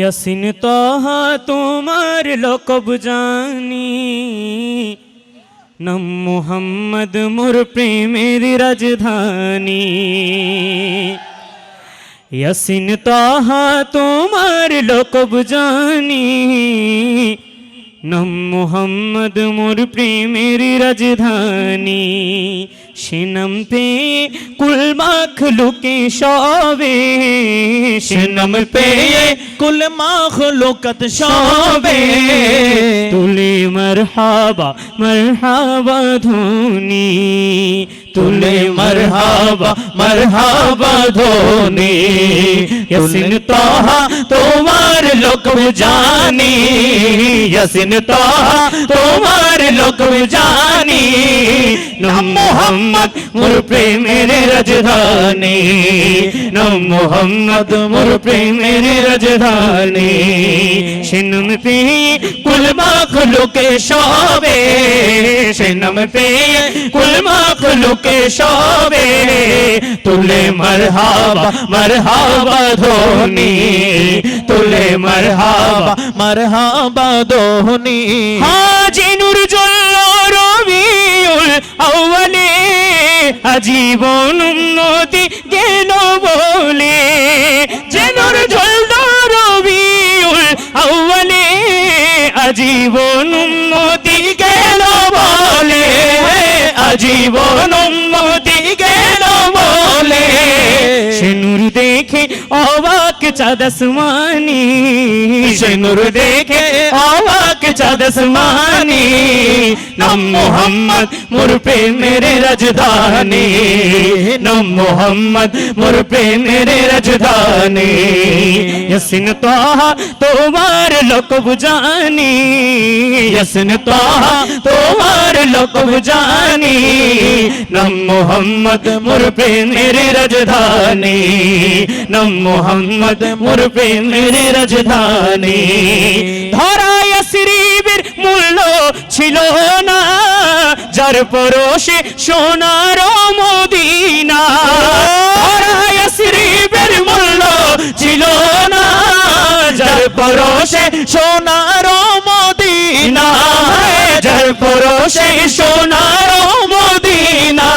ইয়াসিন তহা তোমার লকব জানি নাম মোহাম্মদ মোর প্রেমের রাজধানী ইয়াসিন তাহা তোমার লোকব জানি নাম মোহাম্মদ মোর প্রেমের রাজধানী, সে নাম পে কুল মাখ লুকে সবে, সে নাম পে কুল মাখলুকাত সবে। তুলে মরহাবা মরহাবা ধোনি তুলে মরহাবা মরহাবা ধোনি ইয়াসিন তাহা তোমার লোক জানি ইয়াসিন তাহা তোমার লোক জানি নাম মোহাম্মদ মোর প্রেমের রাজধানী নাম মোহাম্মদ মোর প্রেমের রাজধানী সিনম পে কুল মাখলুকে সবে সিনম পে কুল মাখলুকে সবে তুলে মরহাবা মরহাবা ধোনি তুলে মরহাবা মারহাবা দোহনি হাজি নূর জল্ল রবিউল আউয়ালে আজীবন উন্নতি গেল বলে যে নূর জল্ল রবিউল আউয়ালে আজীবন উন্নতি গেল আজীবন মতি গেল বলে। সে দেখে অবাক চাঁদ আসমানি। সে নূর দেখে অবাক চাঁদ আসমানি নাম মোহাম্মদ মোর প্রেমের রাজধানী। নাম মোহাম্মদ মোর প্রেমের রাজধানী। ইয়াসিন তাহা তোমার লোক বুজানি ইয়াসিন তাহা তোমার লোক বুজানি নাম মোহাম্মদ মোর প্রেমের রাজধানী। নাম মোহাম্মদ মোর প্রেমের রাজধানী। ধরায় শ্রীবীর মূল্য ছিল না, যার পরশে সোনার মদিনা। শ্রীবীর মূল্য ছিল না, যার পরশে সোনার মদিনা। যার পরশে সোনার মদিনা।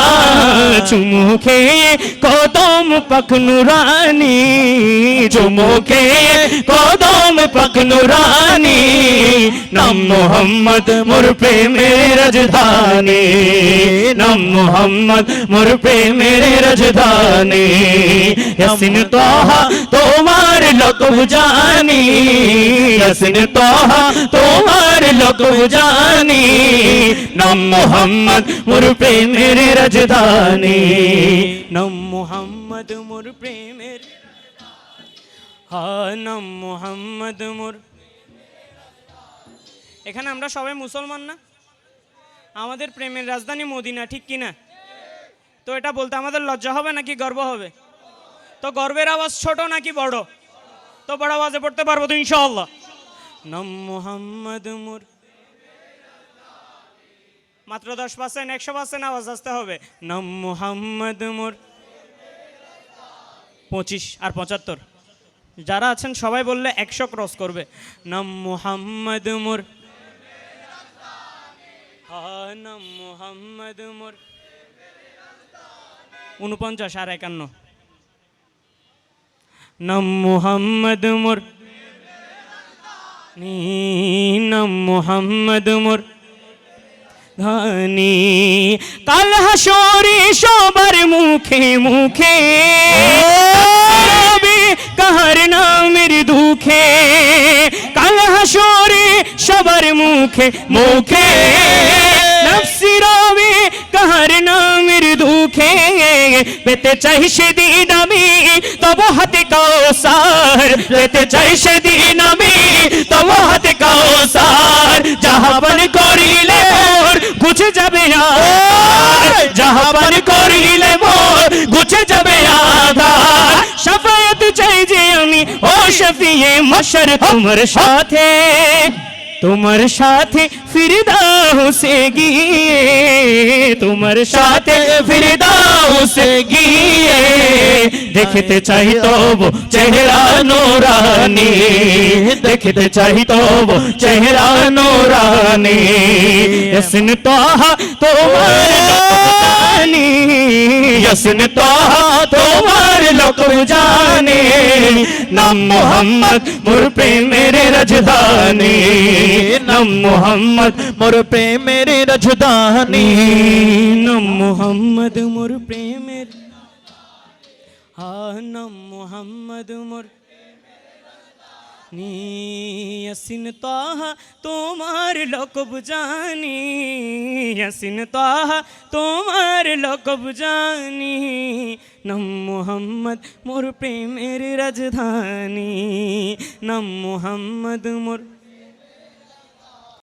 চুমুখে কদম পখনুরানি চুমুখে কদম পখনুরানি নাম মোহাম্মদ মোর প্রেমের রাজধানী নাম মোহাম্মদ মোর প্রেমের রাজধানী ইয়াসিন তোহা তোমার লোক জানি ইয়াসিন তোহা তোমার লোক জানি নাম মোহাম্মদ মোর প্রেমের রাজধানী নাম মোহাম্মদ মোর প্রেমের নাম মোহাম্মদ মোর এখানে আমরা সবাই মুসলমান না? আমাদের প্রেমের রাজধানী মদিনা, ঠিক কি না তো এটা বলতে আমাদের লজ্জা হবে নাকি গর্ব হবে? তো গর্বের আওয়াজ ছোট নাকি বড়? তো বড় আওয়াজে পড়তে পারব তো ইনশাআল্লাহ। নাম মোহাম্মদ মুর। মাত্র দশ পার্সেন্ট, একশো পার্সেন্ট আওয়াজ আসতে হবে। নাম মোহাম্মদ মুর। পঁচিশ আর পঁচাত্তর। যারা আছেন সবাই বললে একশো ক্রস করবে। নাম মোহাম্মদ মুর। হা নাম মোহাম্মদ মুর। উনপঞ্চাশ আর একান্ন। নাম মোহাম্মদ মোর। নাম মোহাম্মদ মোর। ধানি, কাল হাসরে সবার মুখে মুখে। কাহার নামের দুঃখে কাল হাসরে সবার মুখে মুখে। নফসি রবে কাহার নামের দুঃখে পেতে চাই সেদিন আমি তব হাতে কৌসার পেতে চাই সেদিন আমি তব হাতে করিলে মোর গুছে যাবে আর যাহাবন করিলে মোর আমি ও শফিয়ে মশর তোমার সাথে তোমার সাথে ফিরদাউসে গিয়ে তোমার সাথে ফিরদাউসে গিয়ে দেখতে চাই তব চেহারা নোরানি দেখতে চাই তো চেহারা নোরানি ইয়াসিন তাহা তোমার জানি ইয়াসিন তাহা তোমার লোক জানে নাম মোহাম্মদ মোর প্রেমের রাজধানী নাম মোহাম্মদ, মোর প্রেমের রাজধানী। নাম মোহাম্মদ, মোর প্রেমের হা নাম মোহাম্মদ, মোর ইয়াসিন তাহা তোমার লকব জানি। ইয়াসিন তাহা তোমার লকব জানি। নাম মোহাম্মদ, মোর প্রেমের রাজধানী। নাম মোহাম্মদ, মোর